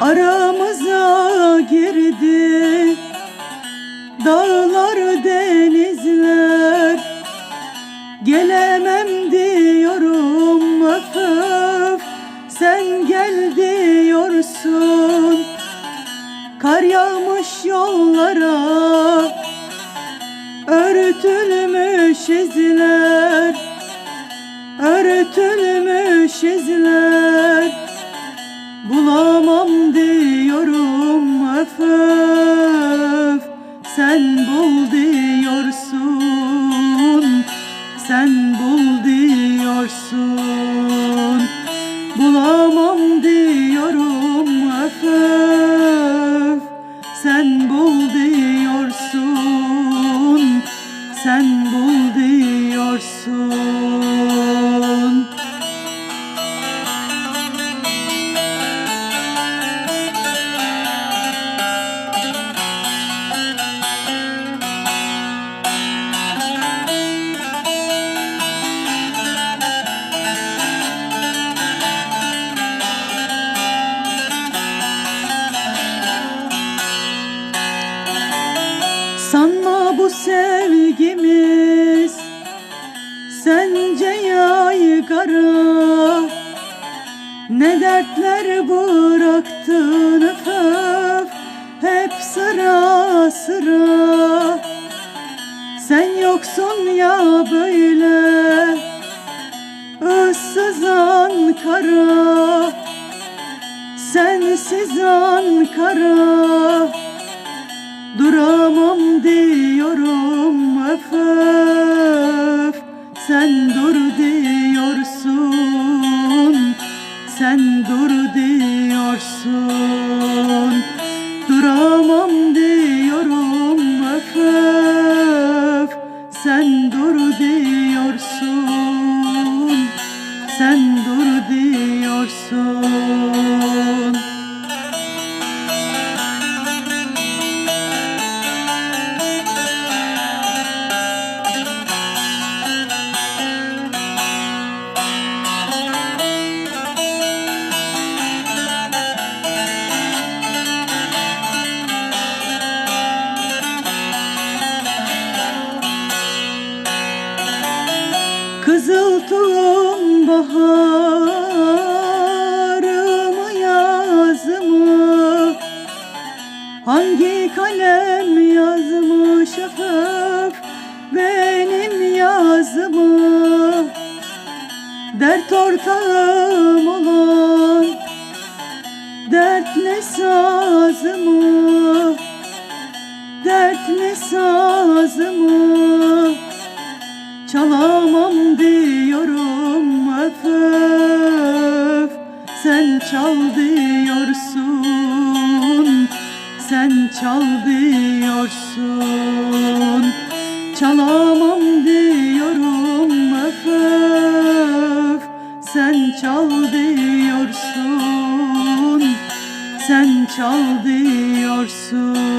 Aramıza girdi. Dağlar denizler. Gelemem diyorum öf Sen gel diyorsun. Kar yağmış yollara. Örtülmüş izler. Örtülmüş izler Bulamam diyorum öf öf Sen bul diyorsun Sen bul diyorsun bu sevgimiz? Sence yaygara Ne dertler bıraktın öf Hep sıra sıra. Sen yoksun ya böyle Issız Ankara. Sensiz Ankara. Duramam diyorum öf Sen dur diyorsun Sen dur diyorsun. Duramam diyorum öf Sen dur diyorsun Sen dur diyorsun Kızıl tulum baharımı yazımı Hangi kalem yazmış öf benim yazımı Dert ortağım olan dertli sazımı Dertli sazımı Çalamam diyorum öf Sen çal diyorsun Sen çal diyorsun. Çalamam diyorum öf Sen çal diyorsun Sen çal diyorsun